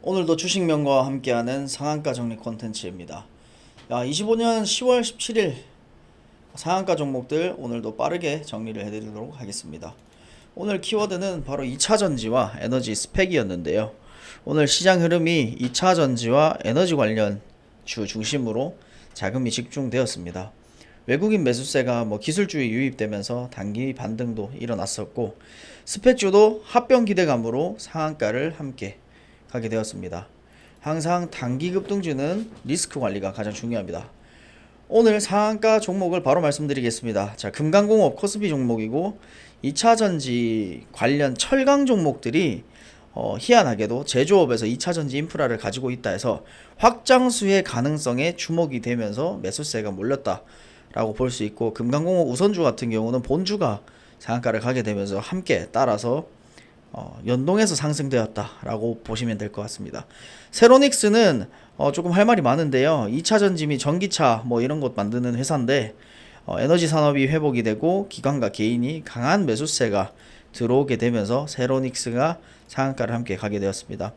오늘도 주식명과 함께하는 상한가 정리 콘텐츠입니다. 야, 25년 10월 17일 상한가 종목들 오늘도 빠르게 정리를 해드리도록 하겠습니다. 오늘 키워드는 바로 2차 전지와 에너지 스펙이었는데요. 오늘 시장 흐름이 2차 전지와 에너지 관련 주 중심으로 자금이 집중되었습니다. 외국인 매수세가 뭐 기술주의 유입되면서 단기 반등도 일어났었고 스펙주도 합병 기대감으로 상한가를 함께 가게 되었습니다. 항상 단기 급등주는 리스크 관리가 가장 중요합니다. 오늘 상한가 종목을 바로 말씀드리겠습니다. 자, 금강공업 코스피 종목이고 2차 전지 관련 철강 종목들이 어, 희한하게도 제조업에서 2차 전지 인프라를 가지고 있다 해서 확장수의 가능성에 주목이 되면서 매수세가 몰렸다라고 볼 수 있고 금강공업 우선주 같은 경우는 본주가 상한가를 가게 되면서 함께 따라서 어, 연동해서 상승되었다라고 보시면 될 것 같습니다. 세로닉스는 어, 조금 할 말이 많은데요. 2차 전지 및 전기차 뭐 이런 것 만드는 회사인데 어, 에너지 산업이 회복이 되고 기관과 개인이 강한 매수세가 들어오게 되면서 세로닉스가 상한가를 함께 가게 되었습니다.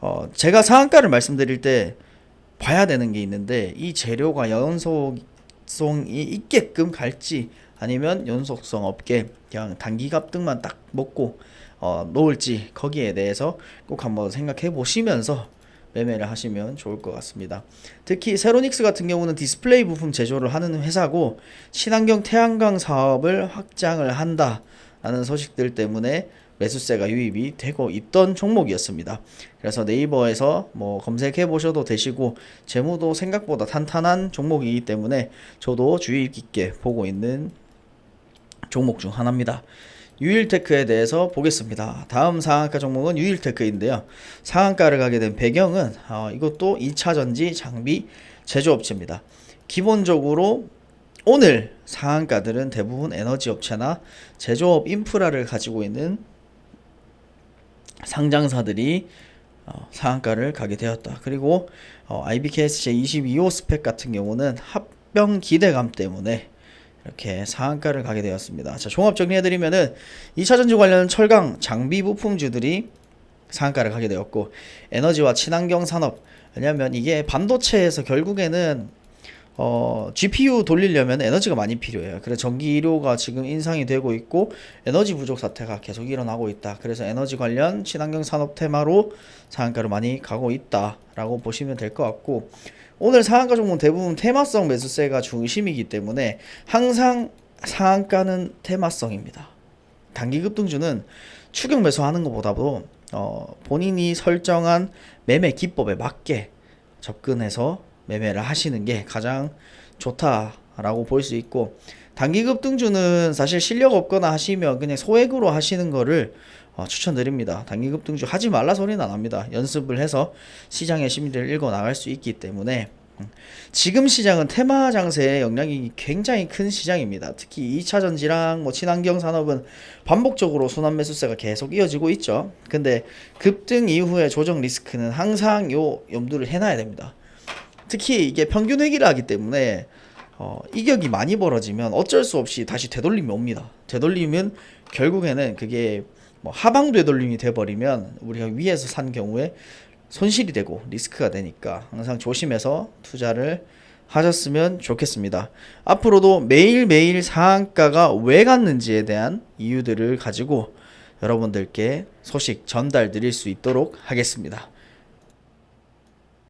어, 제가 상한가를 말씀드릴 때 봐야 되는 게 있는데 이 재료가 연속성이 있게끔 갈지 아니면 연속성 없게 그냥 단기 갑등만 딱 먹고 어, 놓을지 거기에 대해서 꼭 한번 생각해 보시면서 매매를 하시면 좋을 것 같습니다. 특히 세로닉스 같은 경우는 디스플레이 부품 제조를 하는 회사고 친환경 태양광 사업을 확장을 한다라는 소식들 때문에 매수세가 유입이 되고 있던 종목이었습니다. 그래서 네이버에서 뭐 검색해 보셔도 되시고 재무도 생각보다 탄탄한 종목이기 때문에 저도 주의 깊게 보고 있는 종목 중 하나입니다. 유일테크에 대해서 보겠습니다. 다음 상한가 종목은 유일테크인데요. 상한가를 가게 된 배경은 어, 이것도 2차 전지 장비 제조업체입니다. 기본적으로 오늘 상한가들은 대부분 에너지 업체나 제조업 인프라를 가지고 있는 상장사들이 어, 상한가를 가게 되었다. 그리고 어, IBKSJ 22호 스펙 같은 경우는 합병 기대감 때문에 이렇게 상한가를 가게 되었습니다. 자, 종합 정리해드리면은 2차 전지 관련 철강 장비 부품주들이 상한가를 가게 되었고 에너지와 친환경 산업 왜냐하면 이게 반도체에서 결국에는 어, GPU 돌리려면 에너지가 많이 필요해요. 그래서 전기료가 지금 인상이 되고 있고 에너지 부족 사태가 계속 일어나고 있다. 그래서 에너지 관련 친환경 산업 테마로 상한가를 많이 가고 있다라고 보시면 될 것 같고 오늘 상한가 종목은 대부분 테마성 매수세가 중심이기 때문에 항상 상한가는 테마성입니다. 단기 급등주는 추격 매수하는 것보다도 어, 본인이 설정한 매매 기법에 맞게 접근해서 매매를 하시는 게 가장 좋다라고 볼 수 있고 단기 급 등주는 사실 실력 없거나 하시면 그냥 소액으로 하시는 거를 어, 추천드립니다. 단기 급 등주 하지 말라 소리는 안 합니다. 연습을 해서 시장의 심리를 읽어 나갈 수 있기 때문에 음, 지금 시장은 테마 장세의 영향이 굉장히 큰 시장입니다. 특히 2차 전지랑 뭐 친환경 산업은 반복적으로 순환 매수세가 계속 이어지고 있죠. 근데 급등 이후의 조정 리스크는 항상 요 염두를 해놔야 됩니다. 특히 이게 평균 회기를 하기 때문에 어, 이격이 많이 벌어지면 어쩔 수 없이 다시 되돌림이 옵니다. 되돌리면 결국에는 그게 뭐 하방 되돌림이 돼버리면 우리가 위에서 산 경우에 손실이 되고 리스크가 되니까 항상 조심해서 투자를 하셨으면 좋겠습니다. 앞으로도 매일매일 상한가가 왜 갔는지에 대한 이유들을 가지고 여러분들께 소식 전달 드릴 수 있도록 하겠습니다.